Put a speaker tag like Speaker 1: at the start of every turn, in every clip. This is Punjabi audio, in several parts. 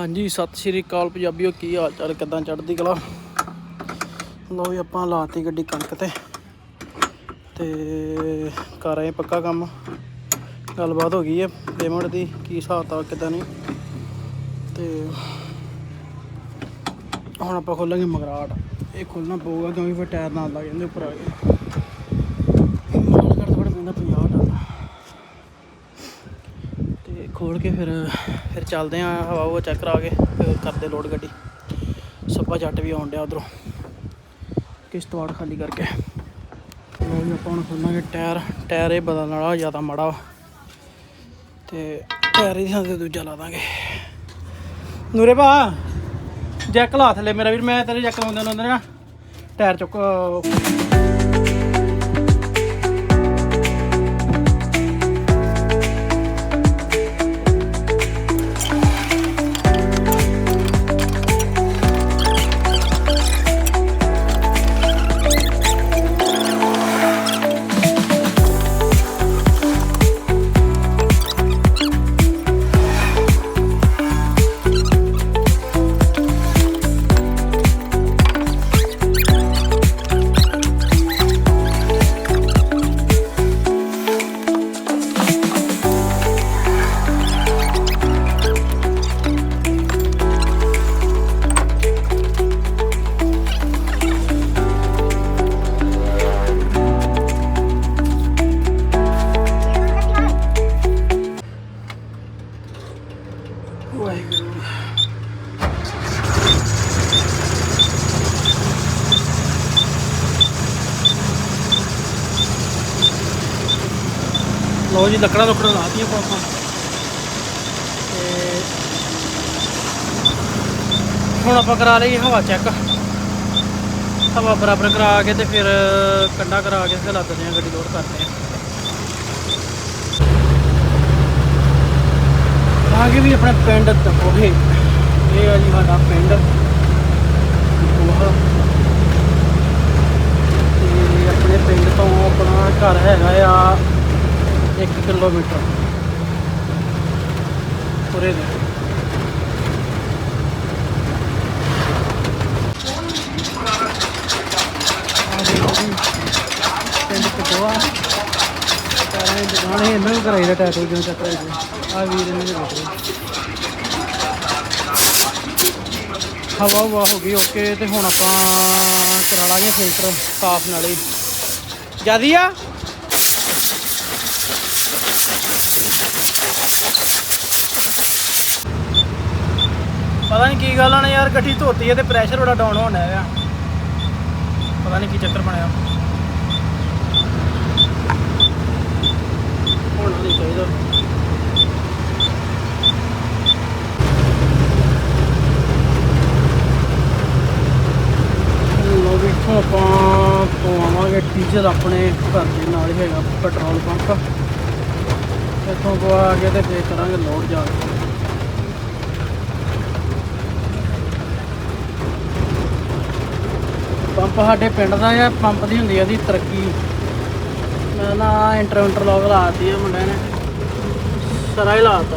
Speaker 1: ਹਾਂਜੀ, ਸਤਿ ਸ਼੍ਰੀ ਅਕਾਲ ਪੰਜਾਬੀਓ, ਕੀ ਹਾਲ ਚਾਲ, ਕਿਦਾਂ ਚੜ੍ਹਦੀ ਕਲਾ? ਲਓ ਵੀ ਆਪਾਂ ਲਾਤੀ ਗੱਡੀ ਕਣਕ ਤੇ। ਤੇ ਕਰ ਰਹੇ ਪੱਕਾ ਕੰਮ। ਗੱਲਬਾਤ ਹੋ ਗਈ ਹੈ ਪੇਮੈਂਟ ਦੀ, ਕੀ ਹਿਸਾਬ ਤਾ ਕਿਦਾਂ ਨਹੀਂ। ਤੇ ਹੁਣ ਆਪਾਂ ਖੋਲਾਂਗੇ ਮਗਰਾਟ। ਇਹ ਖੋਲਣਾ ਪਊਗਾ, ਕਿਉਂਕਿ ਫਿਰ ਟਾਇਰ ਨਾਲ ਲੱਗ ਜਾਂਦੇ ਉੱਪਰ ਆ ਕੇ। ਮਾਲ ਕਰ ਥੋੜਾ ਪੈਂਦਾ 50 ਡਾਲਰ। ਖੋਲ ਕੇ ਫਿਰ ਫਿਰ ਚੱਲਦੇ ਆਂ ਹਵਾ ਉਹ ਚੈੱਕ ਕਰਾ ਕੇ, ਫਿਰ ਕਰਦੇ ਲੋਡ ਗੱਡੀ। ਸੱਪਾ ਜੱਟ ਵੀ ਆਉਣ ਡਿਆ ਉਧਰੋਂ। ਕਿਸ਼ਤਵਾੜ ਖਾਲੀ ਕਰਕੇ। ਲੋ ਜੀ, ਆਪਾਂ ਹੁਣ ਖੋਲਾਂਗੇ ਟਾਇਰ। ਟਾਇਰ ਇਹ ਬਦਲਣ ਵਾਲਾ ਜ਼ਿਆਦਾ ਮਾੜਾ ਵਾ। ਤੇ ਟਾਇਰ ਹੀ ਥਾਂ ਤੇ ਦੂਜਾ ਲਾ ਦਾਂਗੇ। ਨੂਰੇ ਭਾ, ਜੈਕ ਲਾ ਥੱਲੇ ਮੇਰਾ ਵੀਰ, ਮੈਂ ਤੇਰੇ ਜੈਕ ਲਾਉਂਦੇ ਹੁੰਦੇ ਨਾ। ਟਾਇਰ ਚੁੱਕ ਵਾਹਿਗੁਰੂ ਲੋ ਜੀ, ਲੱਕੜਾਂ ਲੁਕੜਾਂ ਲਾਤੀਆਂ ਆਪਾਂ ਤੇ ਹੁਣ ਆਪਾਂ ਕਰਾ ਲਈ ਹਵਾ ਚੈੱਕ ਹਵਾ ਬਰਾਬਰ ਕਰਾ ਕੇ ਤੇ ਫਿਰ ਕੰਡਾ ਕਰਾ ਕੇ ਤੇ ਲੱਦਦੇ ਆ ਗੱਡੀ ਲੋਡ ਕਰਦੇ ਆ। ਆਗੇ ਵੀ ਆਪਣਾ ਪਿੰਡ ਤਪੋਹੇ ਇਹ ਆ ਜੀ ਸਾਡਾ ਪਿੰਡ। ਤਪੋਹਾ। ਤੇ ਆਪਣੇ ਪਿੰਡ ਤੋਂ ਆਪਣਾ ਘਰ ਹੈਗਾ ਆ 1 ਕਿਲੋਮੀਟਰ। ਪੂਰੇ ਦੇ। ਪਿੰਡ ਤਪੋਹਾ। ਤਾਰੇ ਦੁਕਾਨ ਹੈ ਇਹਨਾਂ ਨੂੰ ਕਰਾਈ ਦਾ ਟੈਟੂ ਜਿਉਂ ਚੱਕ ਆ ਵੀਰ ਇਹਨਾਂ ਦੇ ਦੇਖ ਰਹੇ ਹਵਾ ਹਵਾ ਹੋ ਗਈ ਓਕੇ ਤੇ ਹੁਣ ਆਪਾਂ ਕਰਾ ਲਾਂਗੇ ਫਿਲਟਰ ਸਾਫ਼ ਨਾਲੇ ਜਿਆਦੀ ਆ ਪਤਾ ਨਹੀਂ ਕੀ ਗੱਲ ਆ ਨਾ ਯਾਰ, ਗੱਡੀ ਧੋਤੀ ਹੈ ਤੇ ਪ੍ਰੈਸ਼ਰ ਬੜਾ ਡਾਊਨ ਹੋਣ ਡਿਆ ਆ। ਪਤਾ ਨਹੀਂ ਕੀ ਚੱਕਰ ਬਣਿਆ। ਹੋਣਾ ਨਹੀਂ ਚਾਹੀਦਾ। ਲੋ ਵੀ ਇੱਥੋਂ ਆਪਾਂ ਪਵਾਵਾਂਗੇ ਡੀਜ਼ਲ ਆਪਣੇ ਘਰ ਦੇ ਨਾਲ ਹੀ ਹੈਗਾ, ਪੈਟਰੋਲ ਪੰਪ। ਇੱਥੋਂ ਪਵਾ ਕੇ ਤੇ ਫੇਰ ਕਰਾਂਗੇ ਲੋਡ ਜਾ ਕੇ। ਪੰਪ ਸਾਡੇ ਪਿੰਡ ਦਾ ਆ, ਪੰਪ ਦੀ ਹੁੰਦੀ ਆ ਦੀ ਤਰੱਕੀ। ਨਾ ਇੰਟਰ ਇੰਟਰਲੌਕ ਲਾਤੀ ਆ ਮੁੰਡੇ ਨੇ। ਸਰਾ ਹੀ ਲਾਤਾ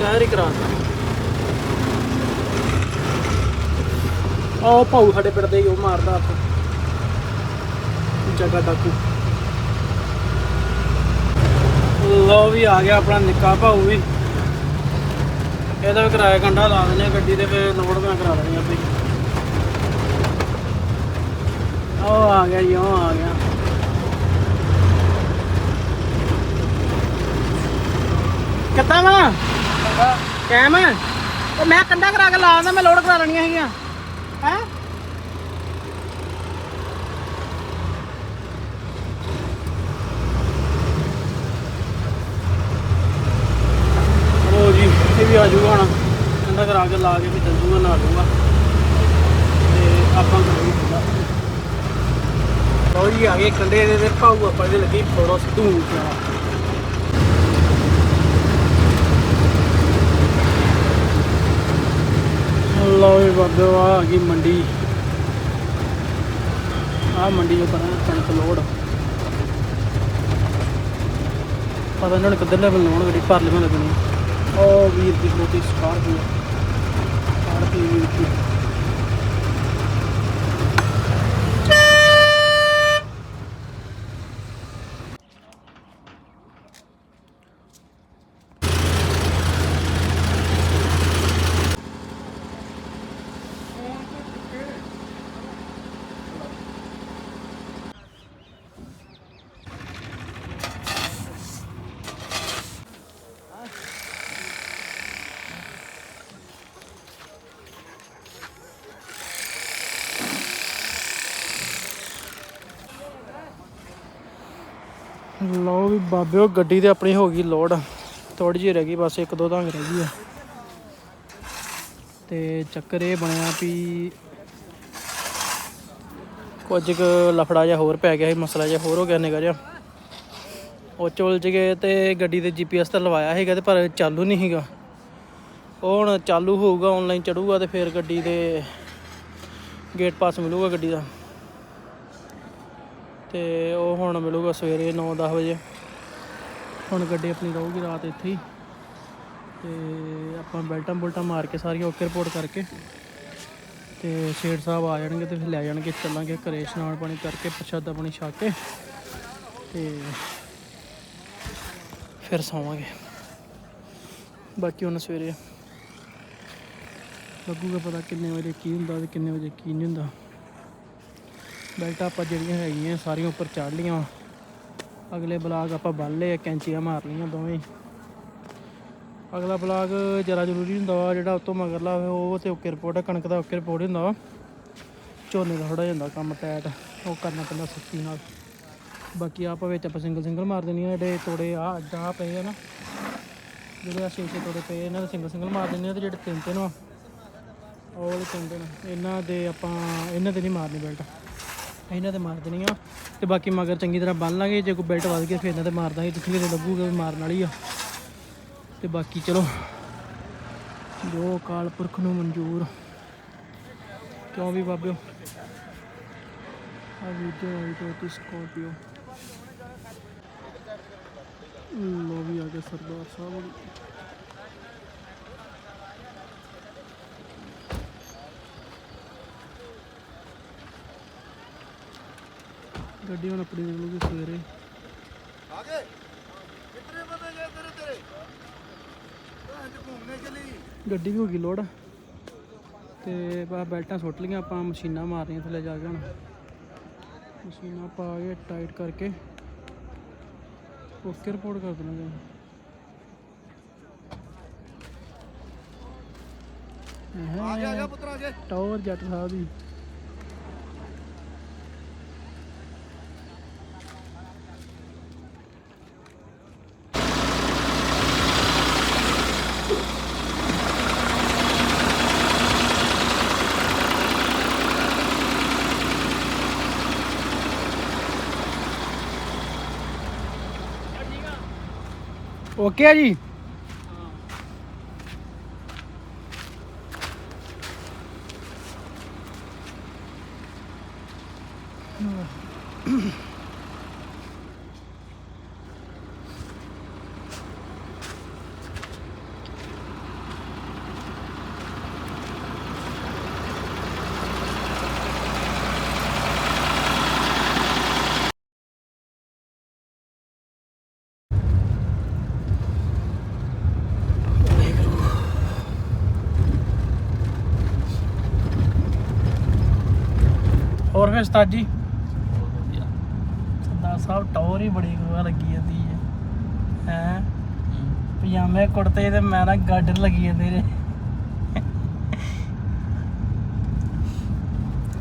Speaker 1: ਟਾਇਰ ਹੀ ਕਰਾਤਾ ਉਹ ਭਾਊ ਸਾਡੇ ਪਿੰਡ ਦੇ ਹੀ ਉਹ ਮਾਰਦਾ ਹੱਥ। ਜਗਾ ਟਾਕੂ ਲੋ ਵੀ ਆ ਗਿਆ ਆਪਣਾ ਨਿੱਕਾ ਭਾਊ ਵੀ। ਇਹਦਾ ਵੀ ਕਿਰਾਇਆ ਕੰਡਾ ਲਾ ਦਿੰਦੇ ਆ, ਗੱਡੀ ਦੇ ਫੇ ਲੋਡ ਮੈਂ ਕਰਾ ਦੇਣੀ ਆਪੇ। ਉਹ ਆ ਗਿਆ ਜੀ ਉਹ ਆ ਗਿਆ। ਕਿੱਦਾਂ ਵਾ? ਕੈਮ ਉਹ ਮੈਂ ਕੰਡਾ ਕਰਾ ਕੇ ਲਾ ਮੈਂ ਲੋਡ ਕਰਾ ਲੈਣੀਆਂ ਹੈਗੀਆਂ। ਹੈ? ਉਹ ਜੀ, ਇਹ ਵੀ ਆ ਜਾਊਗਾ ਹੁਣ। ਕੰਡਾ ਕਰਾ ਕੇ ਲਾ ਕੇ ਵੀ ਚੱਲ ਜੂਗਾ ਨਾ ਲੂਗਾ ਤੇ ਆਪਾਂ ਕਰਾਂਗੇ ਕੰਡਾ ਲਓ ਜੀ, ਆ ਗਏ ਕੰਡੇ ਦੇ ਤੇ ਭਾਊ, ਆਪਾਂ ਦੇ ਲੱਗੀ ਫੋੜੋ ਸਿੱਧੂ ਮੂਸੇਵਾਲਾ ਲਓ ਵੀ ਬਾਬੇ ਆ ਆ ਗਈ ਮੰਡੀ। ਆ ਮੰਡੀ ਉੱਪਰ ਹੈ ਕਣਕ ਲੋਡ ਪਤਾ ਨਹੀਂ ਹੁਣ ਕਿੱਧਰ ਲੈਵਲ ਲਾਉਣ ਗੱਡੀ ਭਰ ਲਵੇਂ ਲੱਗਣੀ ਉਹ ਵੀਰ ਦੀ ਖਲੋਤੀ ਸਕਾਰਪੀਓ ਸਕਾਰਪੀਓ ਵੀਰ ਦੀ ਲਓ ਵੀ ਬਾਬਿਓ ਗੱਡੀ ਤੇ ਆਪਣੀ ਹੋ ਗਈ ਲੋਡ। ਥੋੜੀ ਜਿਹੀ ਰਹਿ ਗਈ, ਬਸ ਇੱਕ ਦੋ ਧੰਗ ਰਹਿ ਗਈ ਆ। ਤੇ ਚੱਕਰ ਇਹ ਬਣਿਆ ਵੀ ਕੁਝ ਕੁ ਲਫੜਾ ਜਿਹਾ ਹੋਰ ਪੈ ਗਿਆ ਸੀ, ਮਸਲਾ ਜਿਹਾ ਹੋਰ ਹੋ ਗਿਆ ਨਿਕਾ ਜਿਹਾ। ਉਹ ਚ ਉਲਝ ਗਏ ਤੇ ਗੱਡੀ ਦੇ ਜੀਪੀਐਸ ਤਾਂ ਲਵਾਇਆ ਸੀਗਾ ਤੇ ਪਰ ਚਾਲੂ ਨਹੀਂ ਸੀਗਾ। ਉਹ ਹੁਣ ਚਾਲੂ ਹੋਊਗਾ ਆਨਲਾਈਨ ਚੜੂਗਾ ਤੇ ਫਿਰ ਗੱਡੀ ਦੇ ਗੇਟ ਪਾਸ ਮਿਲੂਗਾ ਗੱਡੀ ਦਾ। ਤੇ ਉਹ ਹੁਣ ਮਿਲੂਗਾ ਸਵੇਰੇ 9-10 ਵਜੇ। ਹੁਣ ਗੱਡੀ ਆਪਣੀ ਰਹੂਗੀ ਰਾਤ ਇੱਥੇ ਹੀ। ਤੇ ਆਪਾਂ ਬੈਲਟਾਂ ਬੁਲਟਾਂ ਮਾਰ ਕੇ ਸਾਰੀਆਂ ਓਕੇ ਰਿਪੋਰਟ ਕਰਕੇ ਤੇ ਸ਼ੇਰ ਸਾਹਿਬ ਆ ਜਾਣਗੇ ਤੇ ਫਿਰ ਲੈ ਜਾਣਗੇ, ਚੱਲਾਂਗੇ ਘਰੇ ਇਸ਼ਨਾਨ ਪਾਣੀ ਕਰਕੇ, ਪ੍ਰਸ਼ਾਦਾ ਪਾਣੀ ਛਕ ਕੇ ਤੇ ਫਿਰ ਸੌਵਾਂਗੇ। ਬਾਕੀ ਹੁਣ ਸਵੇਰੇ ਲੱਗੂਗਾ ਪਤਾ ਕਿੰਨੇ ਵਜੇ ਕੀ ਹੁੰਦਾ ਤੇ ਕਿੰਨੇ ਵਜੇ ਕੀ ਨਹੀਂ ਹੁੰਦਾ। ਬੈਲਟਾਂ ਆਪਾਂ ਜਿਹੜੀਆਂ ਹੈਗੀਆਂ ਸਾਰੀਆਂ ਉੱਪਰ ਚੜ੍ਹ ਲੀਆਂ ਵਾਂ। ਅਗਲੇ ਬਲਾਕ ਆਪਾਂ ਬੰਨ ਲਏ ਕੈਂਚੀਆਂ ਮਾਰ ਲਈਆਂ ਦੋਵੇਂ। ਅਗਲਾ ਬਲਾਕ ਜਰਾ ਜ਼ਰੂਰੀ ਹੁੰਦਾ ਵਾ, ਜਿਹੜਾ ਉਤੋਂ ਮਗਰਲਾ ਹੋਵੇ, ਉਹ ਤੇ ਓਕੇ ਰਿਪੋਰਟ ਕਣਕ ਦਾ ਓਕੇ ਰਿਪੋਰਟ ਹੁੰਦਾ ਵਾ। ਝੋਨੇ ਦਾ ਥੋੜਾ ਜਾਂਦਾ ਕੰਮ ਟੈਟ ਉਹ ਕਰਨਾ ਪੈਂਦਾ ਸਖਤੀ ਨਾਲ। ਬਾਕੀ ਆਪਾਂ ਵਿੱਚ ਆਪਾਂ ਸਿੰਗਲ ਸਿੰਗਲ ਮਾਰ ਦੇਣੀ ਆ ਜਿਹੜੇ ਤੋੜੇ ਆ, ਅੱਜ ਆ ਪਏ ਆ ਨਾ। ਜਿਹੜੇ ਆ ਛੇ ਛੇ ਤੋੜੇ ਪਏ ਇਹਨਾਂ ਦੇ ਸਿੰਗਲ ਸਿੰਗਲ ਮਾਰ ਦਿੰਦੇ ਆ ਤੇ ਜਿਹੜੇ ਤਿੰਨ ਤਿੰਨ ਵਾ ਉਹ ਤਿੰਨ ਤਿੰਨ, ਇਹਨਾਂ ਦੇ ਆਪਾਂ, ਇਹਨਾਂ ਦੇ ਨਹੀਂ ਮਾਰਨੀ ਬੈਲਟ। ਇਹਨਾਂ ਤੇ ਮਾਰ ਦੇਣੀ ਆ ਤੇ ਬਾਕੀ ਮਗਰ ਚੰਗੀ ਤਰ੍ਹਾਂ ਬੰਨ ਲਾਂਗੇ, ਜੇ ਕੋਈ ਬੈਲਟ ਵੱਧ ਗਿਆ ਫਿਰ ਇਹਨਾਂ ਤੇ ਮਾਰ ਦਾਂਗੇ, ਜਿੱਥੇ ਕਿਤੇ ਲੱਗੂਗਾ ਵੀ ਮਾਰਨ ਵਾਲੀ ਆ। ਤੇ ਬਾਕੀ ਚਲੋ, ਜੋ ਅਕਾਲ ਪੁਰਖ ਨੂੰ ਮਨਜ਼ੂਰ। ਕਿਉਂ ਵੀ ਬਾਬਿਓ? ਆ ਵੀਡੀਓ ਆਈ ਤੋਂ ਤੇ ਸਕੋਰਪੀਓ। ਲੋ ਵੀ ਆ ਗਿਆ ਸਰਦਾਰ ਸਾਹਿਬ। ਗੱਡੀ ਹੁਣ ਆਪਣੀ ਨਿਕਲੂਗੀ ਸਵੇਰੇ।
Speaker 2: ਆਗੇ। ਕਿਤਨੇ ਬੰਦੇ ਗਏ ਤੇਰੇ ਤੇਰੇ? ਅੱਜ ਘੁੰਮਨੇ ਚਲੀ
Speaker 1: ਗੱਡੀ ਹੋ ਗਈ ਲੋਡ। ਤੇ ਬਾ ਬੈਲਟਾਂ ਸੁੱਟ ਲਈਆਂ ਆਪਾਂ ਮਸ਼ੀਨਾਂ ਮਾਰ ਮਾਰਨੀਆਂ ਥੱਲੇ ਜਾ ਕੇ ਹੁਣ। ਮਸ਼ੀਨਾਂ ਪਾ ਕੇ ਟਾਈਟ ਕਰਕੇ ਓਕੇ ਰਿਪੋਰਟ ਕਰ ਦੇਣਾ ਜੀ
Speaker 2: ਆ ਗਿਆ ਆ ਗਿਆ ਪੁੱਤਰਾ ਜੀ।
Speaker 1: ਟਾਵਰ ਜੱਟ ਸਾਹਿਬ ਦੀ। ਓਕੇ ਆ ਜੀ? ਹੋਰ ਉਸਤਾਦ ਜੀ ਸਰਦਾਰ ਸਾਹਿਬ, ਟੌਰ ਹੀ ਬੜੀ ਗੁਆ ਲੱਗੀ ਜਾਂਦੀ ਹੈ। ਹੈ? ਪਜਾਮੇ, ਕੁੜਤੇ ਤੇ ਮੈਂ ਨਾ ਗਾਡਰ ਲੱਗੀ ਜਾਂਦੇ ਨੇ।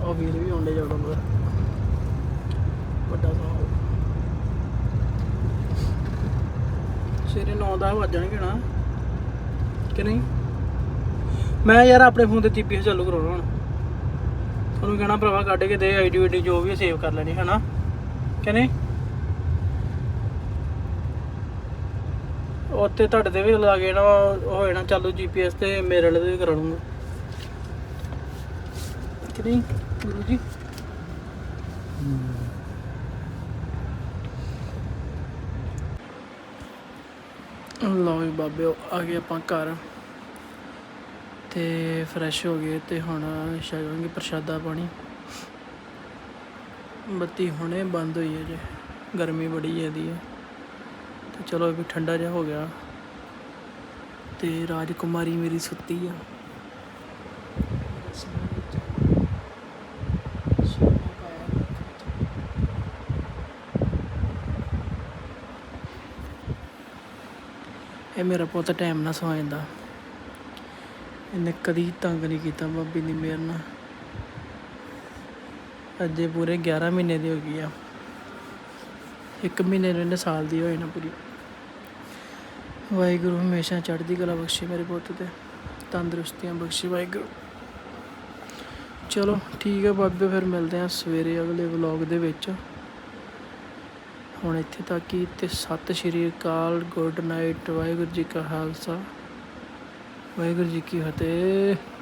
Speaker 1: ਉਹ ਵੀਰ ਵੀ ਹੁੰਦੇ ਜਾਣਾ ਵੱਡਾ ਸਾਹਿਬ ਸਵੇਰੇ 9-10 ਵੱਜਣਗੇ ਨਾ। ਕਿ ਨਹੀਂ? ਮੈਂ ਯਾਰ ਆਪਣੇ ਫੋਨ ਤੇ ਜੀਪੀਐਸ ਚਾਲੂ ਕਰਾਉਣਾ ਹੁਣ। ਉਹਨੂੰ ਕਹਿਣਾ ਭਰਾਵਾ ਕੱਢ ਕੇ ਦੇ ਆਈਡੀ ਵੀਡੀ ਜੋ ਵੀ ਸੇਵ ਕਰ ਲੈਣੀ, ਹਨਾ? ਕਿ ਨਹੀਂ? ਉੱਤੇ ਤੁਹਾਡੇ ਤੇ ਵੀ ਲਾ ਕੇ ਨਾ, ਉਹ ਹੋ ਜਾਣਾ ਚਾਲੂ ਜੀਪੀਐਸ ਤੇ ਮੇਰੇ ਵਾਲੇ ਤੇ ਵੀ ਕਰਾ ਲੂੰਗਾ। ਕਿ ਗੁਰੂ ਜੀ? ਲਓ ਜੀ ਬਾਬਿਓ, ਆ ਗਏ ਆਪਾਂ ਘਰ। ਤੇ ਫਰੈਸ਼ ਹੋ ਗਏ ਤੇ ਹੁਣ ਛਕਾਂਗੇ ਪ੍ਰਸ਼ਾਦਾ ਪਾਣੀ। ਬੱਤੀ ਹੁਣੇ ਬੰਦ ਹੋਈ ਹੈ ਜੇ, ਗਰਮੀ ਬੜੀ ਜ਼ਿਆਦੀ ਹੈ ਤੇ ਚਲੋ ਵੀ ਠੰਡਾ ਜਿਹਾ ਹੋ ਗਿਆ। ਤੇ ਰਾਜਕੁਮਾਰੀ ਮੇਰੀ ਸੁੱਤੀ ਆ। ਇਹ ਮੇਰਾ ਪੁੱਤ ਟਾਈਮ ਨਾਲ ਸੌ ਜਾਂਦਾ। ਇਹਨੇ ਕਦੀ ਤੰਗ ਨਹੀਂ ਕੀਤਾ ਬਾਬੀ ਦੀ ਮਿਹਰ ਨਾਲ। ਅੱਜੇ ਪੂਰੇ 11 ਮਹੀਨੇ ਦੀ ਹੋ ਗਈ ਆ। ਇੱਕ ਮਹੀਨੇ ਨੂੰ ਇਹਨੇ ਸਾਲ ਦੀ ਹੋਈ ਨਾ ਪੂਰੀ। ਵਾਹਿਗੁਰੂ ਹਮੇਸ਼ਾ ਚੜ੍ਹਦੀ ਕਲਾ ਬਖਸ਼ੇ ਮੇਰੇ ਪੁੱਤ ਤੇ। ਤੰਦਰੁਸਤੀਆਂ ਬਖਸ਼ੇ ਵਾਹਿਗੁਰੂ। ਚਲੋ ਠੀਕ ਹੈ ਬਾਬੇ ਫਿਰ ਮਿਲਦੇ ਹਾਂ ਸਵੇਰੇ ਅਗਲੇ ਵਲੌਗ ਦੇ ਵਿੱਚ। ਹੁਣ ਇੱਥੇ ਤੱਕ ਹੀ ਤੇ ਸਤਿ ਸ਼੍ਰੀ ਅਕਾਲ, ਗੁੱਡ ਨਾਈਟ, ਵਾਹਿਗੁਰੂ ਜੀ ਕਾ ਖਾਲਸਾ। ਵਾਹਿਗੁਰੂ ਜੀ ਕੀ ਫਤਿਹ।